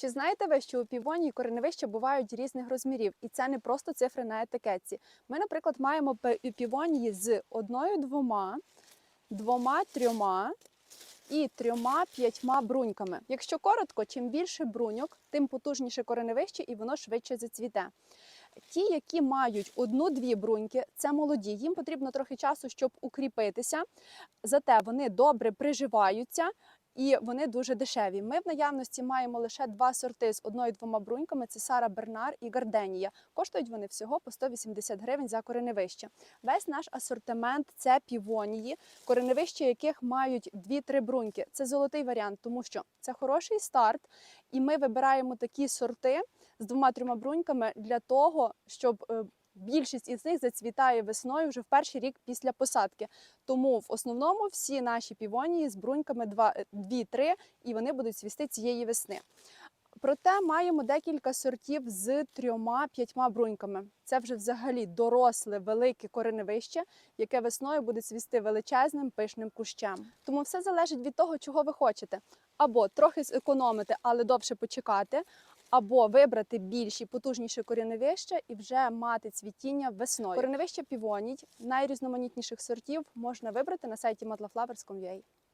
Чи знаєте ви, що у півонії кореневища бувають різних розмірів, і це не просто цифри на етикетці. Ми, наприклад, маємо півонії з одною, двома, двома, трьома і трьома п'ятьма бруньками. Якщо коротко, чим більше бруньок, тим потужніше кореневище і воно швидше зацвіте. Ті, які мають одну-дві бруньки, це молоді. Їм потрібно трохи часу, щоб укріпитися. Зате вони добре приживаються і вони дуже дешеві. Ми в наявності маємо лише два сорти з одною-двома бруньками: це Сара Бернар і Гарденія. Коштують вони всього по 180 гривень за кореневище. Весь наш асортимент це півонії, кореневища яких мають 2-3 бруньки. Це золотий варіант, тому що це хороший старт, і ми вибираємо такі сорти з двома-трьома бруньками для того, щоб е, більшість із них зацвітає весною вже в перший рік після посадки. Тому в основному всі наші півонії з бруньками 2-3, і вони будуть цвісти цієї весни. Проте маємо декілька сортів з трьома-п'ятьма бруньками. Це вже взагалі доросле велике кореневище, яке весною буде цвісти величезним пишним кущем. Тому все залежить від того, чого ви хочете. Або трохи зекономити, але довше почекати, або вибрати більші, потужніші кореневища і вже мати цвітіння весною. Кореневище півоній найрізноманітніших сортів можна вибрати на сайті matlaflowers.com.ua.